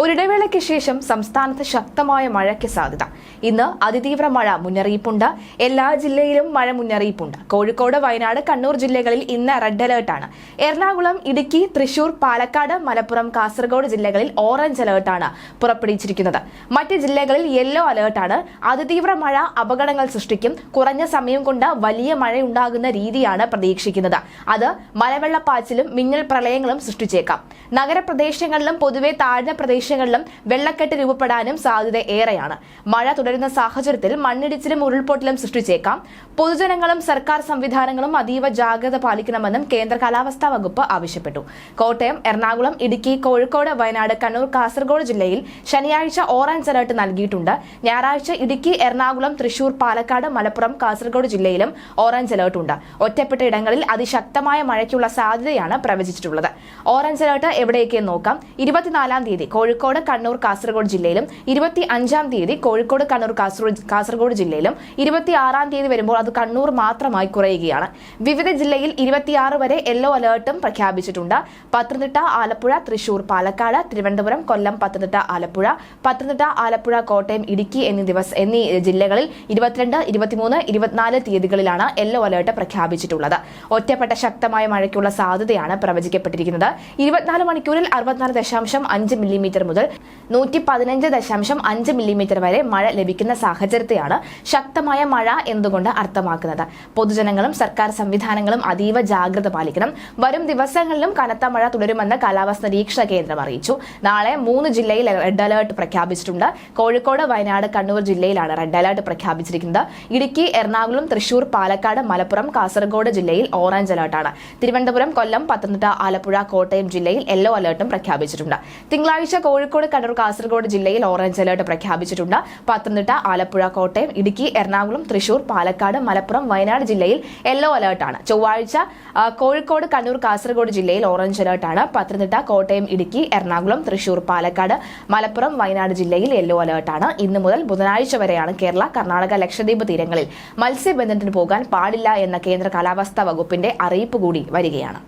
ഒരിടവേളയ്ക്ക് ശേഷം സംസ്ഥാനത്ത് ശക്തമായ മഴയ്ക്ക് സാധ്യത. ഇന്ന് അതിതീവ്ര മഴ മുന്നറിയിപ്പുണ്ട്. എല്ലാ ജില്ലയിലും മഴ മുന്നറിയിപ്പുണ്ട്. കോഴിക്കോട് വയനാട് കണ്ണൂർ ജില്ലകളിൽ ഇന്ന് റെഡ് അലേർട്ടാണ് എറണാകുളം ഇടുക്കി തൃശൂർ പാലക്കാട് മലപ്പുറം കാസർഗോഡ് ജില്ലകളിൽ ഓറഞ്ച് അലേർട്ടാണ് പുറപ്പെടുവിച്ചിരിക്കുന്നത്. മറ്റ് ജില്ലകളിൽ യെല്ലോ അലേർട്ടാണ് അതിതീവ്ര മഴ അപകടങ്ങൾ സൃഷ്ടിക്കും. കുറഞ്ഞ സമയം കൊണ്ട് വലിയ മഴയുണ്ടാകുന്ന രീതിയാണ് പ്രതീക്ഷിക്കുന്നത്. അത് മലവെള്ളപ്പാച്ചിലും മിന്നൽ പ്രളയങ്ങളും സൃഷ്ടിച്ചേക്കാം. നഗരപ്രദേശങ്ങളിലും പൊതുവെ താഴ്ന്ന പ്രദേശങ്ങളിലും വെള്ളക്കെട്ട് രൂപപ്പെടാനും സാധ്യത ഏറെയാണ്. മഴ തുടരുന്ന സാഹചര്യത്തിൽ മണ്ണിടിച്ചിലും ഉരുൾപൊട്ടലും സൃഷ്ടിച്ചേക്കാം. പൊതുജനങ്ങളും സർക്കാർ സംവിധാനങ്ങളും അതീവ ജാഗ്രത പാലിക്കണമെന്നും കേന്ദ്ര കാലാവസ്ഥാ വകുപ്പ് ആവശ്യപ്പെട്ടു. കോട്ടയം എറണാകുളം ഇടുക്കി കോഴിക്കോട് വയനാട് കണ്ണൂർ കാസർഗോഡ് ജില്ലയിൽ ശനിയാഴ്ച ഓറഞ്ച് അലർട്ട് നൽകിയിട്ടുണ്ട്. ഞായറാഴ്ച ഇടുക്കി എറണാകുളം തൃശൂർ പാലക്കാട് മലപ്പുറം കാസർഗോഡ് ജില്ലയിലും ഓറഞ്ച് അലർട്ട് ഉണ്ട്. ഒറ്റപ്പെട്ട ഇടങ്ങളിൽ അതിശക്തമായ മഴയ്ക്കുള്ള സാധ്യതയാണ് പ്രവചിച്ചിട്ടുള്ളത്. ഓറഞ്ച് അലർട്ട് എവിടെയൊക്കെ നോക്കാം. ഇരുപത്തിനാലാം തീയതി കോഴിക്കോട് കണ്ണൂർ കാസർഗോഡ് ജില്ലയിലും ഇരുപത്തി അഞ്ചാം തീയതി കോഴിക്കോട് കണ്ണൂർ കാസർഗോഡ് കാസർഗോഡ് ജില്ലയിലും ഇരുപത്തി ആറാം തീയതി വരുമ്പോൾ അത് കണ്ണൂർ മാത്രമായി കുറയുകയാണ്. വിവിധ ജില്ലയിൽ ഇരുപത്തിയാറ് വരെ യെല്ലോ അലേർട്ടും പ്രഖ്യാപിച്ചിട്ടുണ്ട്. പത്തനംതിട്ട ആലപ്പുഴ തൃശൂർ പാലക്കാട് തിരുവനന്തപുരം കൊല്ലം പത്തനംതിട്ട ആലപ്പുഴ പത്തനംതിട്ട ആലപ്പുഴ കോട്ടയം ഇടുക്കി എന്നീ ദിവസ എന്നീ ജില്ലകളിൽ ഇരുപത്തിരണ്ട് ഇരുപത്തിമൂന്ന് ഇരുപത്തിനാല് തീയതികളിലാണ് യെല്ലോ അലേർട്ട് പ്രഖ്യാപിച്ചിട്ടുള്ളത്. ഒറ്റപ്പെട്ട ശക്തമായ മഴയ്ക്കുള്ള സാധ്യതയാണ് പ്രവചിക്കപ്പെട്ടിരിക്കുന്നത്. ഇരുപത്തിനാല് മണിക്കൂറിൽ അറുപത്തിനാല് ദശാംശം അഞ്ച് മില്ലിമീറ്റർ മുതൽ നൂറ്റി പതിനഞ്ച് ദശാംശം അഞ്ച് മില്ലിമീറ്റർ വരെ മഴ ലഭിക്കുന്ന സാഹചര്യത്തെയാണ് ശക്തമായ മഴ എന്തുകൊണ്ട് അർത്ഥമാക്കുന്നത്. പൊതുജനങ്ങളും സർക്കാർ സംവിധാനങ്ങളും അതീവ ജാഗ്രത പാലിക്കണം. വരും ദിവസങ്ങളിലും കനത്ത മഴ തുടരുമെന്ന് കാലാവസ്ഥ നിരീക്ഷണ കേന്ദ്രം അറിയിച്ചു. നാളെ മൂന്ന് ജില്ലയിൽ റെഡ് അലേർട്ട് പ്രഖ്യാപിച്ചിട്ടുണ്ട്. കോഴിക്കോട് വയനാട് കണ്ണൂർ ജില്ലയിലാണ് റെഡ് അലേർട്ട് പ്രഖ്യാപിച്ചിരിക്കുന്നത്. ഇടുക്കി എറണാകുളം തൃശൂർ പാലക്കാട് മലപ്പുറം കാസർഗോഡ് ജില്ലയിൽ ഓറഞ്ച് അലേർട്ടാണ് തിരുവനന്തപുരം കൊല്ലം പത്തനംതിട്ട ആലപ്പുഴ കോട്ടയം ജില്ലയിൽ യെല്ലോ അലേർട്ടും പ്രഖ്യാപിച്ചിട്ടുണ്ട്. തിങ്കളാഴ്ച കോഴിക്കോട് കണ്ണൂർ കാസർഗോഡ് ജില്ലയിൽ ഓറഞ്ച് അലർട്ട് പ്രഖ്യാപിച്ചിട്ടുണ്ട്. പത്തനംതിട്ട ആലപ്പുഴ കോട്ടയം ഇടുക്കി എറണാകുളം തൃശൂർ പാലക്കാട് മലപ്പുറം വയനാട് ജില്ലയിൽ യെല്ലോ അലേർട്ടാണ് ചൊവ്വാഴ്ച കോഴിക്കോട് കണ്ണൂർ കാസർഗോഡ് ജില്ലയിൽ ഓറഞ്ച് അലേർട്ടാണ് പത്തനംതിട്ട കോട്ടയം ഇടുക്കി എറണാകുളം തൃശൂർ പാലക്കാട് മലപ്പുറം വയനാട് ജില്ലയിൽ യെല്ലോ അലേർട്ടാണ് ഇന്ന് മുതൽ ബുധനാഴ്ച വരെയാണ് കേരള കർണാടക ലക്ഷദ്വീപ് തീരങ്ങളിൽ മത്സ്യബന്ധനത്തിന് പോകാൻ പാടില്ല എന്ന കേന്ദ്ര കാലാവസ്ഥാ വകുപ്പിന്റെ അറിയിപ്പ് കൂടി വരികയാണ്.